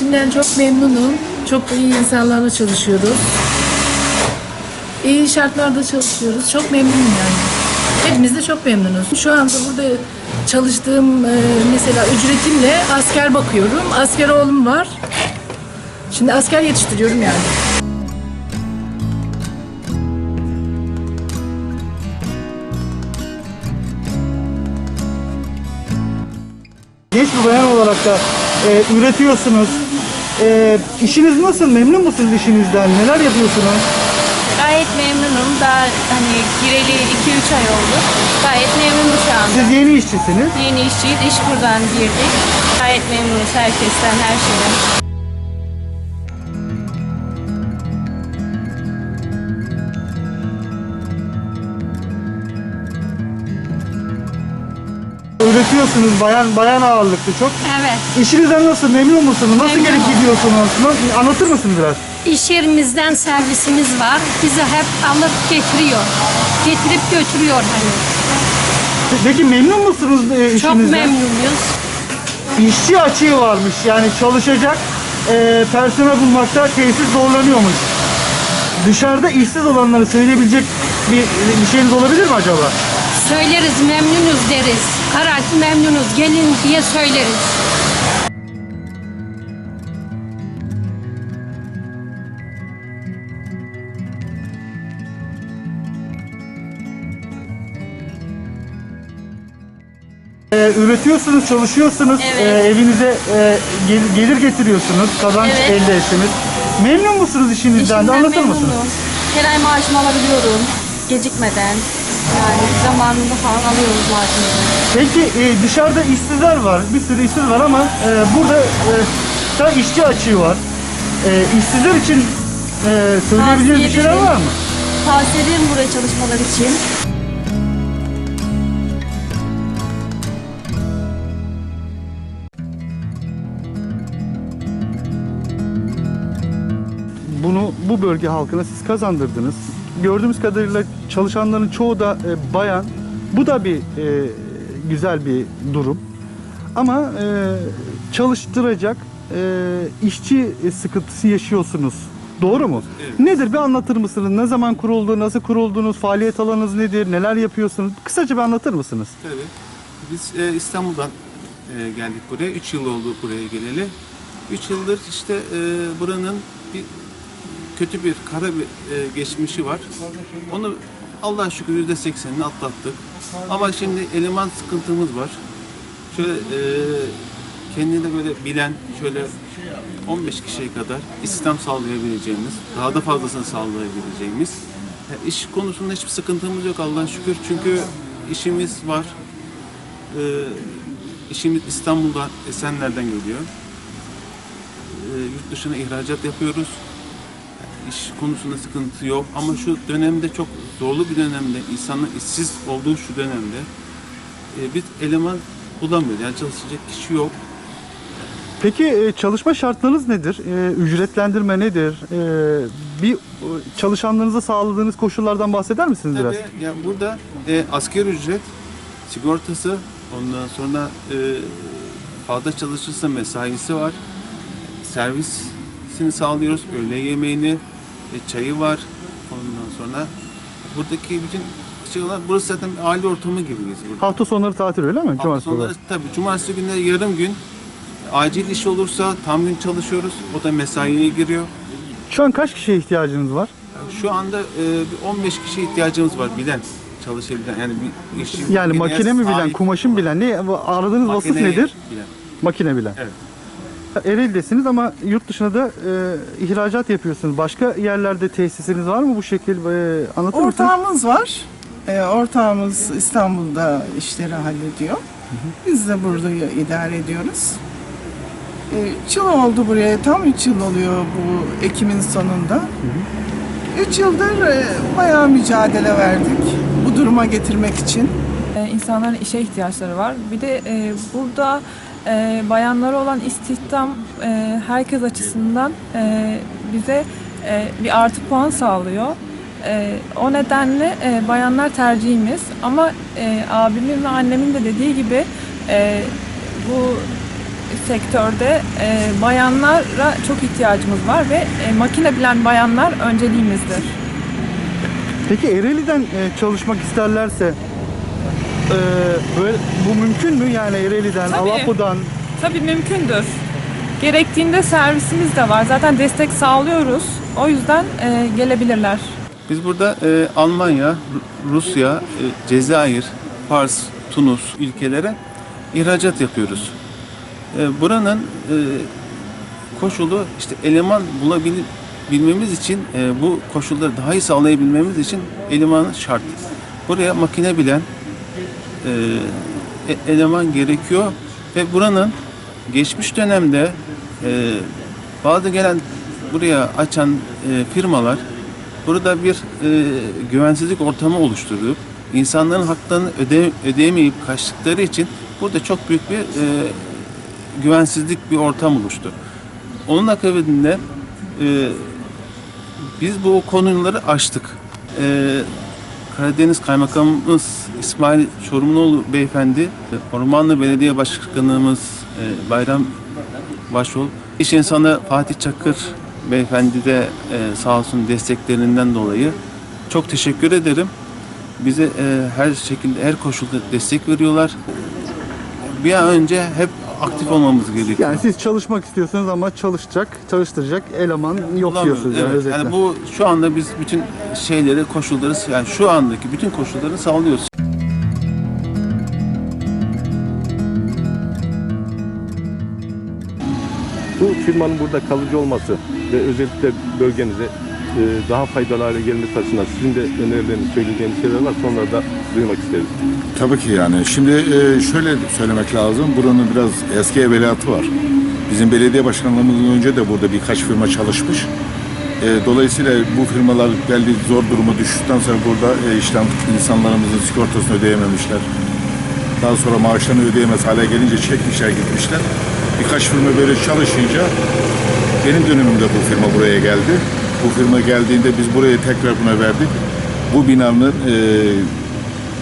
Ben çok memnunum. Çok iyi insanlarla çalışıyoruz. İyi şartlarda çalışıyoruz. Çok memnunum yani. Hepimiz de çok memnunuz. Şu anda burada çalıştığım e, mesela ücretimle asker bakıyorum. Asker oğlum var. Şimdi asker yetiştiriyorum yani. Genç bir bayan olarak da e, üretiyorsunuz. E, işiniz nasıl? Memnun musunuz işinizden? Neler yapıyorsunuz? Gayet memnunum. Daha hani gireli 2-3 ay oldu. Gayet memnunum şu anda. Siz yeni işçisiniz. Yeni işçiyiz. İş buradan girdik. Gayet memnunuz herkesten, her şeyden. Üretiyorsunuz bayan bayan ağırlıklı çok. Evet. İşinizden nasıl? Memnun musunuz? Nasıl gelip gidiyorsunuz? Nasıl- Anlatır mısınız biraz? İş yerimizden servisimiz var. Bizi hep alıp getiriyor. Getirip götürüyor hani. Peki memnun musunuz e, işinizden? Çok memnunuz. İşçi açığı varmış. Yani çalışacak e, personel bulmakta tesis zorlanıyormuş. Dışarıda işsiz olanları söyleyebilecek bir, bir şeyiniz olabilir mi acaba? Söyleriz memnunuz deriz. Araç memnunuz gelin diye söyleriz. Ee, üretiyorsunuz, çalışıyorsunuz, Evet. ee, evinize e, gel- gelir getiriyorsunuz, kazanç Evet. elde ettiniz. Memnun musunuz işinizden de anlatır mısınız? Her ay maaşımı alabiliyorum. Gecikmeden. Yani zamanında falan alıyoruz maaşımızı. Peki e, dışarıda işsizler var, bir sürü işsiz var ama e, burada e, da işçi açığı var. E, işsizler için e, söyleyebileceğiniz bir şeyler var mı? Tavsiye ederim buraya çalışmalar için. Bunu bu bölge halkına siz kazandırdınız. Gördüğümüz kadarıyla çalışanların çoğu da e, bayan. Bu da bir e, güzel bir durum. Ama e, çalıştıracak e, işçi sıkıntısı yaşıyorsunuz. Doğru mu? Nedir bir anlatır mısınız? Ne zaman kuruldu, nasıl kuruldunuz, faaliyet alanınız nedir, neler yapıyorsunuz? Kısaca bir anlatır mısınız? Tabii. Biz e, İstanbul'dan e, geldik buraya. 3 yıl oldu buraya geleli. 3 yıldır işte e, buranın bir kötü bir kara bir e, geçmişi var. Onu Allah'a şükür yüzde seksenini atlattık. Ama şimdi eleman sıkıntımız var. Şöyle e, kendini böyle bilen şöyle 15 kişiye kadar istihdam sağlayabileceğimiz, daha da fazlasını sağlayabileceğimiz e, iş konusunda hiçbir sıkıntımız yok Allah'a şükür. Çünkü işimiz var. E, işimiz İstanbul'dan, Esenler'den geliyor. E, yurt dışına ihracat yapıyoruz. İş konusunda sıkıntı yok ama şu dönemde çok zorlu bir dönemde, insanlar işsiz olduğu şu dönemde e, biz eleman bulamıyoruz. Yani çalışacak kişi yok. Peki e, çalışma şartlarınız nedir? E, Ücretlendirme nedir? E, Bir e, çalışanlarınıza sağladığınız koşullardan bahseder misiniz biraz? Tabii yani burada e, asgari ücret, sigortası, ondan sonra e, fazla çalışırsa mesaisi var. Servisini sağlıyoruz, öğle yemeğini, e, çayı var. Ondan sonra buradaki bütün şey olan, burası zaten aile ortamı gibiyiz burada. Hafta sonları tatil öyle mi? Hafta Cumartesi sonları tabii cumartesi günleri yarım gün acil iş olursa tam gün çalışıyoruz. O da mesaiye giriyor. Şu an kaç kişiye ihtiyacınız var? Şu anda e, bir 15 kişi ihtiyacımız var bilen çalışabilen yani bir işi Yani makine mi bilen, kumaşın bilen? Ne aradığınız vasıf nedir? bilen. Makine bilen. Evet. Ereğli'desiniz ama yurt dışına da e, ihracat yapıyorsunuz. Başka yerlerde tesisiniz var mı bu şekil? E, anlatır mısınız? Ortağımız var. Ee, ortağımız İstanbul'da işleri hallediyor. Biz de burada idare ediyoruz. Ee, üç yıl oldu buraya. Tam üç yıl oluyor bu Ekim'in sonunda. Üç yıldır e, bayağı mücadele verdik bu duruma getirmek için. E, insanların işe ihtiyaçları var. Bir de e, burada e, bayanlara olan istihdam e, herkes açısından e, bize e, bir artı puan sağlıyor. E, o nedenle e, bayanlar tercihimiz. Ama e, abimin ve annemin de dediği gibi e, bu sektörde e, bayanlara çok ihtiyacımız var ve e, makine bilen bayanlar önceliğimizdir. Peki Ereğli'den e, çalışmak isterlerse e, böyle bu mümkün mü yani Ereğli'den, Tabii. Alapo'dan Tabii mümkündür. Gerektiğinde servisimiz de var. Zaten destek sağlıyoruz. O yüzden e, gelebilirler. Biz burada e, Almanya, Ru- Rusya, e, Cezayir, Fars, Tunus ülkelere ihracat yapıyoruz. E, buranın e, koşulu işte eleman bulabilmemiz için e, bu koşulları daha iyi sağlayabilmemiz için eleman şart. Buraya makine bilen e, e- eleman gerekiyor ve buranın geçmiş dönemde e, bazı gelen buraya açan firmalar burada bir güvensizlik ortamı oluşturup insanların haklarını öde, ödeyemeyip kaçtıkları için burada çok büyük bir e, güvensizlik bir ortam oluştu. Onun akabinde e, biz bu konuları açtık. E, Karadeniz Kaymakamımız İsmail Çorumluoğlu Beyefendi, Ormanlı Belediye Başkanımız e, Bayram Başol, İş insanı Fatih Çakır Beyefendi de e, sağ olsun desteklerinden dolayı çok teşekkür ederim. Bize e, her şekilde, her koşulda destek veriyorlar. Bir an önce hep aktif olmamız gerekiyor. yani siz çalışmak istiyorsunuz ama çalışacak, çalıştıracak eleman yok Bulamıyoruz. diyorsunuz yani Evet, özetle. yani bu şu anda biz bütün şeyleri, koşulları yani şu andaki bütün koşulları sağlıyoruz. Bu firmanın burada kalıcı olması ve özellikle bölgenize daha faydalı hale gelmesi açısından sizin de önerileriniz, söyleyeceğiniz şeyler var. Onları da duymak isteriz. Tabii ki yani. Şimdi e, şöyle söylemek lazım. Buranın biraz eski evveliyatı var. Bizim belediye başkanlığımızdan önce de burada birkaç firma çalışmış. E, Dolayısıyla bu firmalar belli zor durumu düştükten sonra burada e, işten insanlarımızın sigortasını ödeyememişler. Daha sonra maaşlarını ödeyemez hale gelince çekmişler gitmişler. Birkaç firma böyle çalışınca benim dönemimde bu firma buraya geldi. Bu firma geldiğinde biz buraya tekrar buna verdik. Bu binanın e,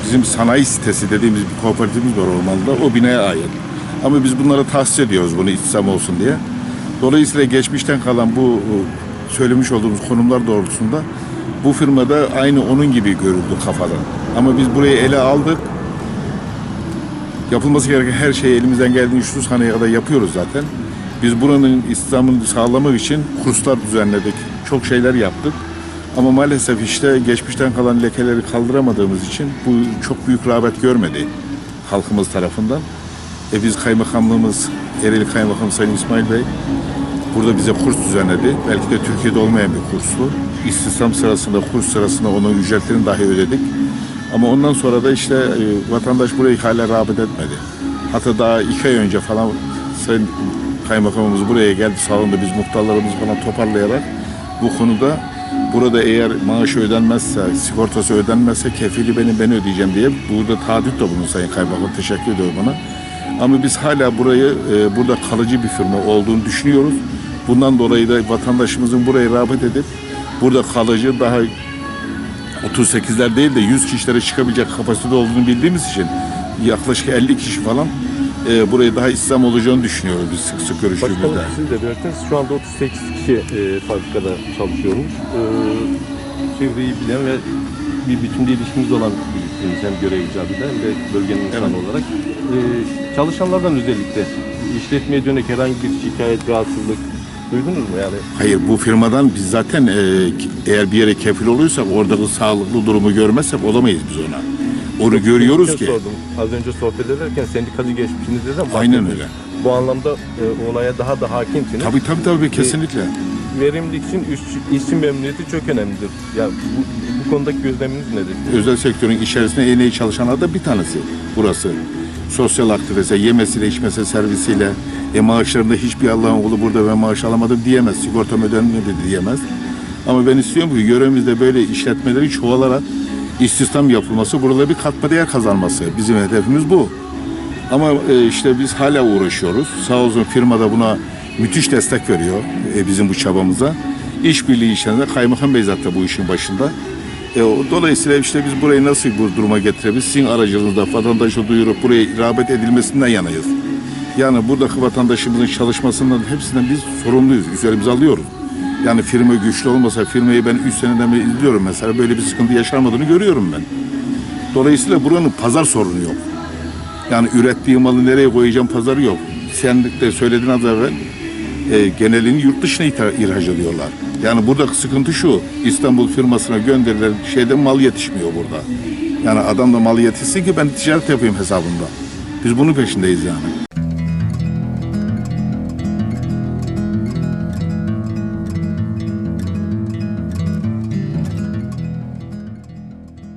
bizim sanayi sitesi dediğimiz bir kooperatifimiz var ormanda. O binaya ait. Ama biz bunlara tahsis ediyoruz bunu istisam olsun diye. Dolayısıyla geçmişten kalan bu e, söylemiş olduğumuz konumlar doğrultusunda bu firmada aynı onun gibi görüldü kafadan. Ama biz burayı ele aldık. Yapılması gereken her şeyi elimizden geldiğince şu sahneye kadar yapıyoruz zaten. Biz buranın İslam'ını sağlamak için kurslar düzenledik. Çok şeyler yaptık. Ama maalesef işte geçmişten kalan lekeleri kaldıramadığımız için bu çok büyük rağbet görmedi halkımız tarafından. E biz kaymakamlığımız, Ereğli Kaymakam Sayın İsmail Bey burada bize kurs düzenledi. Belki de Türkiye'de olmayan bir kurs bu. İstihdam sırasında, kurs sırasında onun ücretlerini dahi ödedik. Ama ondan sonra da işte e, vatandaş burayı hala rağbet etmedi. Hatta daha iki ay önce falan Sayın Kaymakamımız buraya geldi salonda biz muhtarlarımızı falan toparlayarak bu konuda burada eğer maaşı ödenmezse, sigortası ödenmezse kefili benim ben ödeyeceğim diye burada taahhüt de bulundu Sayın Kaymakam. Teşekkür ediyorum ona. Ama biz hala burayı e, burada kalıcı bir firma olduğunu düşünüyoruz. Bundan dolayı da vatandaşımızın buraya rağbet edip burada kalıcı daha 38'ler değil de 100 kişilere çıkabilecek kapasite olduğunu bildiğimiz için yaklaşık 50 kişi falan e, buraya daha İslam olacağını düşünüyoruz biz sık sık görüştüğümüzde. Başkanım siz de belirttiniz. Şu anda 38 kişi e, fabrikada çalışıyoruz. E, çevreyi bilen ve bir bütünde ilişkimiz olan birisiyiz. Hem görev icabında hem de bölgenin insanı olarak. E, çalışanlardan özellikle işletmeye dönük herhangi bir şikayet, rahatsızlık duydunuz mu yani? Hayır bu firmadan biz zaten e, eğer bir yere kefil oluyorsak oradaki sağlıklı durumu görmezsek olamayız biz ona. Onu görüyoruz Geçen ki. Sordum. Az önce sohbet ederken sendikacı geçmişinizde de Aynen öyle. Bu anlamda e, olaya daha da hakimsiniz. Tabii tabii tabii kesinlikle. verimlilik için iş- işçi memnuniyeti çok önemlidir. Ya bu, bu konudaki gözleminiz nedir? Özel sektörün içerisinde en iyi çalışanlar da bir tanesi burası. Sosyal aktivite, yemesiyle, içmesi, servisiyle, e maaşlarında hiçbir Allah'ın kulu burada ben maaş alamadım diyemez. Sigortam ödenmedi diyemez. Ama ben istiyorum ki görevimizde böyle işletmeleri çoğalarak istihdam yapılması, burada bir katma değer kazanması. Bizim hedefimiz bu. Ama e, işte biz hala uğraşıyoruz. Sağ olsun firma da buna müthiş destek veriyor e, bizim bu çabamıza. İşbirliği içinde Kaymakam Bey zaten bu işin başında. E, dolayısıyla işte biz burayı nasıl bu duruma getirebiliriz? Sizin aracılığınızda vatandaşa duyurup buraya rağbet edilmesinden yanayız. Yani buradaki vatandaşımızın çalışmasından hepsinden biz sorumluyuz. Üzerimize alıyoruz. Yani firma güçlü olmasa firmayı ben 3 seneden beri izliyorum mesela. Böyle bir sıkıntı yaşamadığını görüyorum ben. Dolayısıyla buranın pazar sorunu yok. Yani ürettiği malı nereye koyacağım pazarı yok. Sen de söylediğin az evvel e, genelini yurt dışına ihraç ediyorlar. Yani buradaki sıkıntı şu. İstanbul firmasına gönderilen şeyden mal yetişmiyor burada. Yani adam da mal yetişsin ki ben ticaret yapayım hesabında. Biz bunun peşindeyiz yani.